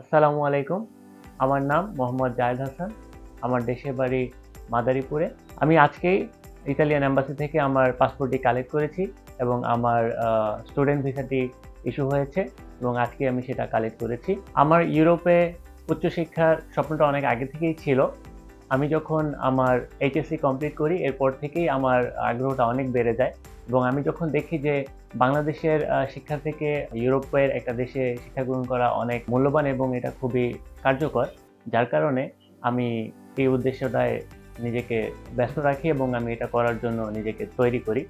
আসসালামু আলাইকুম। আমার নাম মোহাম্মদ জায়েদ হাসান। আমার দেশের বাড়ি মাদারীপুরে। আমি আজকেই ইতালিয়ান অ্যাম্বাসি থেকে আমার পাসপোর্টটি কালেক্ট করেছি এবং আমার স্টুডেন্ট ভিসাটি ইস্যু হয়েছে এবং আজকে আমি সেটা কালেক্ট করেছি। আমার ইউরোপে উচ্চশিক্ষার স্বপ্নটা অনেক আগে থেকেই ছিল। আমি যখন আমার এইচএসসি কমপ্লিট করি, এরপর থেকেই আমার আগ্রহটা অনেক বেড়ে যায়। এবং আমি যখন দেখি যে বাংলাদেশের শিক্ষা থেকে ইউরোপের একটা দেশে শিক্ষা গ্রহণ করা অনেক মূল্যবান এবং এটা খুবই কার্যকর, যার কারণে আমি এই উদ্দেশ্যটায় নিজেকে ব্যস্ত রাখি এবং আমি এটা করার জন্য নিজেকে তৈরি করি।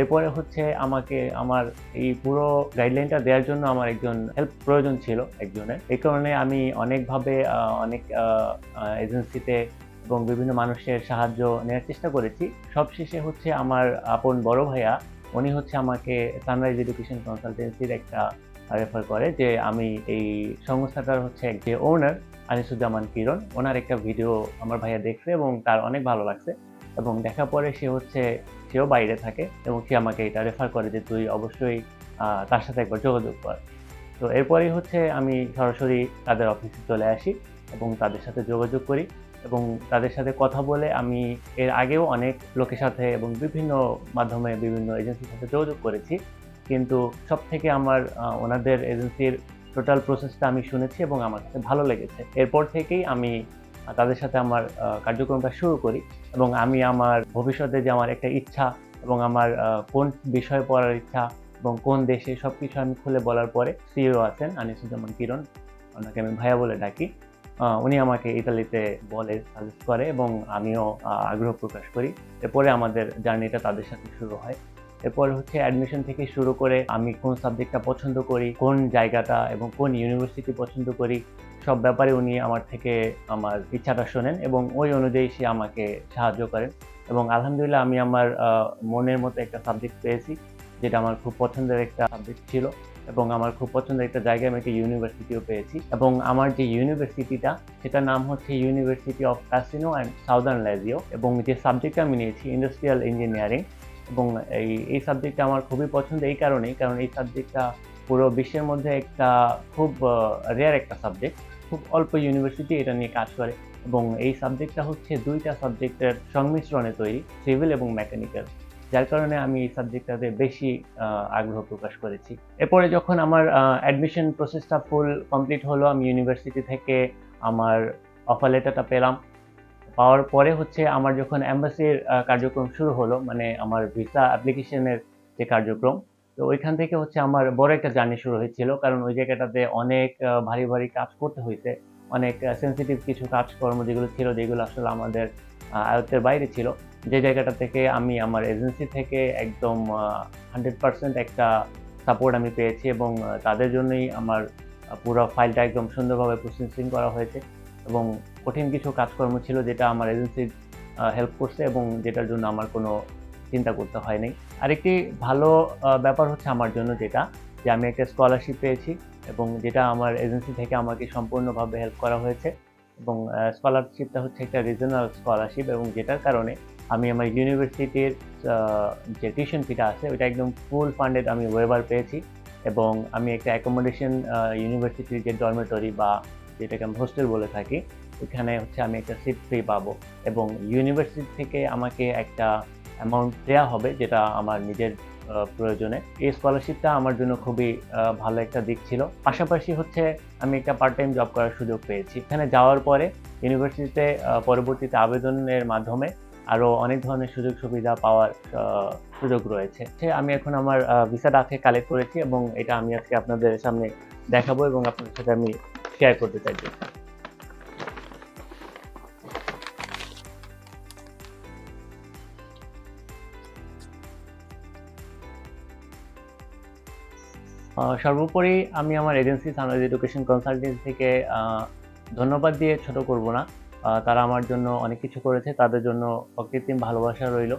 এরপরে হচ্ছে আমাকে আমার এই পুরো গাইডলাইনটা দেওয়ার জন্য আমার একজন হেল্প প্রয়োজন ছিল একজনের। এই কারণে আমি অনেকভাবে অনেক এজেন্সিতে এবং বিভিন্ন মানুষের সাহায্য নেওয়ার চেষ্টা করেছি। সবশেষে হচ্ছে আমার আপন বড় ভাইয়া, উনি হচ্ছে আমাকে সানরাইজ এডুকেশন কনসালটেন্সির একটা রেফার করে যে আমি এই সংস্থাটার হচ্ছে এক যে ওনার আনিসুজ্জামান কিরণ। ওনার একটা ভিডিও আমার ভাইয়া দেখছে এবং তার অনেক ভালো লাগছে এবং দেখার পরে সে হচ্ছে, সেও বাইরে থাকে এবং সে আমাকে এটা রেফার করে যে তুই অবশ্যই তার সাথে একবার যোগাযোগ কর। তো এরপরেই হচ্ছে আমি সরাসরি তাদের অফিসে চলে আসি এবং তাদের সাথে যোগাযোগ করি। এবং তাদের সাথে কথা বলে আমি এর আগেও অনেক লোকের সাথে এবং বিভিন্ন মাধ্যমে বিভিন্ন এজেন্সির সাথে যোগাযোগ করেছি। কিন্তু সব থেকে আমার ওনাদের এজেন্সির টোটাল প্রসেসটা আমি শুনেছি এবং আমার কাছে ভালো লেগেছে। এরপর থেকেই আমি তাদের সাথে আমার কার্যক্রমটা শুরু করি এবং আমি আমার ভবিষ্যতে যে আমার একটা ইচ্ছা এবং আমার কোন বিষয়ে পড়ার ইচ্ছা এবং কোন দেশে সব কিছু আমি খুলে বলার পরে সিইও আছেন আনিসুজ্জামান কিরণ। ওনাকে আমি ভাইয়া বলে ডাকি। উনি আমাকে ইতালিতে বলে সাজেস্ট করে এবং আমিও আগ্রহ প্রকাশ করি। এরপরে আমাদের জার্নিটা তাদের সাথে শুরু হয়। এরপর হচ্ছে অ্যাডমিশন থেকে শুরু করে আমি কোন সাবজেক্টটা পছন্দ করি, কোন জায়গাটা এবং কোন ইউনিভার্সিটি পছন্দ করি, সব ব্যাপারে উনি আমার থেকে আমার ইচ্ছাটা শোনেন এবং ওই অনুযায়ী সে আমাকে সাহায্য করেন এবং আলহামদুলিল্লাহ আমি আমার মনের মতো একটা সাবজেক্ট পেয়েছি, যেটা আমার খুব পছন্দের একটা সাবজেক্ট ছিল। এবং আমার খুব পছন্দের একটা জায়গায় আমি একটা ইউনিভার্সিটিও পেয়েছি। এবং আমার যে ইউনিভার্সিটিটা সেটার নাম হচ্ছে university of Cassino and southern Lazio এবং যে সাবজেক্টটা আমি নিয়েছি ইন্ডাস্ট্রিয়াল ইঞ্জিনিয়ারিং এবং এই এই সাবজেক্টটা আমার খুবই পছন্দ এই কারণেই, কারণ এই সাবজেক্টটা পুরো বিশ্বের মধ্যে একটা খুব রেয়ার একটা সাবজেক্ট খুব অল্প ইউনিভার্সিটি এটা নিয়ে কাজ করে এবং এই সাবজেক্টটা হচ্ছে দুইটা সাবজেক্টের সংমিশ্রণে তৈরি সিভিল এবং মেকানিক্যাল যার কারণে আমি এই সাবজেক্টটাতে বেশি আগ্রহ প্রকাশ করেছি। এরপরে যখন আমার অ্যাডমিশন প্রসেসটা ফুল কমপ্লিট হলো, আমি ইউনিভার্সিটি থেকে আমার অফার লেটারটা পেলাম। পাওয়ার পরে হচ্ছে আমার যখন অ্যাম্বাসির কার্যক্রম শুরু হলো মানে আমার ভিসা অ্যাপ্লিকেশনের যে কার্যক্রম, তো ওইখান থেকে হচ্ছে আমার বড় একটা জার্নি শুরু হয়েছিল। কারণ ওই জায়গাটাতে অনেক ভারী ভারী কাজ করতে হয়েছে অনেক সেন্সিটিভ কিছু কাজকর্ম যেগুলো ছিল, যেগুলো আসলে আমাদের আয়ত্তের বাইরে ছিল। যে জায়গাটা থেকে আমি আমার এজেন্সি থেকে একদম হান্ড্রেড পার্সেন্ট একটা সাপোর্ট আমি পেয়েছি এবং তাদের জন্যই আমার পুরো ফাইলটা একদম সুন্দরভাবে প্রসেসিং করা হয়েছে এবং কঠিন কিছু কাজকর্ম ছিল যেটা আমার এজেন্সির হেল্প করছে এবং যেটার জন্য আমার কোনো চিন্তা করতে হয়নি। আরেকটি ভালো ব্যাপার হচ্ছে আমার জন্য যেটা, যে আমি একটা স্কলারশিপ পেয়েছি এবং যেটা আমার এজেন্সি থেকে আমাকে সম্পূর্ণভাবে হেল্প করা হয়েছে এবং স্কলারশিপটা হচ্ছে একটা রিজনাল স্কলারশিপ এবং যেটার কারণে আমি আমার ইউনিভার্সিটির যে টিউশন ফিটা আছে, ওইটা একদম ফুল ফান্ডেড আমি ওয়েবার পেয়েছি এবং আমি একটা অ্যাকোমোডেশন ইউনিভার্সিটির যে ডরমেটরি বা যেটাকে আমি হোস্টেল বলে থাকি ওখানে হচ্ছে আমি একটা সিট ফ্রি পাবো এবং ইউনিভার্সিটি থেকে আমাকে একটা অ্যামাউন্ট দেওয়া হবে যেটা আমার নিজের প্রয়োজনে। এই স্কলারশিপটা আমার জন্য খুবই ভালো একটা দিক ছিল। পাশাপাশি হচ্ছে আমি একটা পার্ট টাইম জব করার সুযোগ পেয়েছি। এখানে যাওয়ার পরে ইউনিভার্সিটিতে পরবর্তীতে আবেদনের মাধ্যমে আরও অনেক ধরনের সুযোগ সুবিধা পাওয়ার সুযোগ রয়েছে। আমি এখন আমার ভিসাটা আজকে কালেক্ট করেছি এবং এটা আমি আজকে আপনাদের সামনে দেখাবো এবং আপনাদের সাথে আমি শেয়ার করতে চাইছি। সর্বোপরি আমি আমার এজেন্সি সানরাইজ এডুকেশন কনসালটেন্সি থেকে ধন্যবাদ দিয়ে ছোট করব না। তারা আমার জন্য অনেক কিছু করেছে তাদের জন্য অকৃত্রিম ভালোবাসা রইল।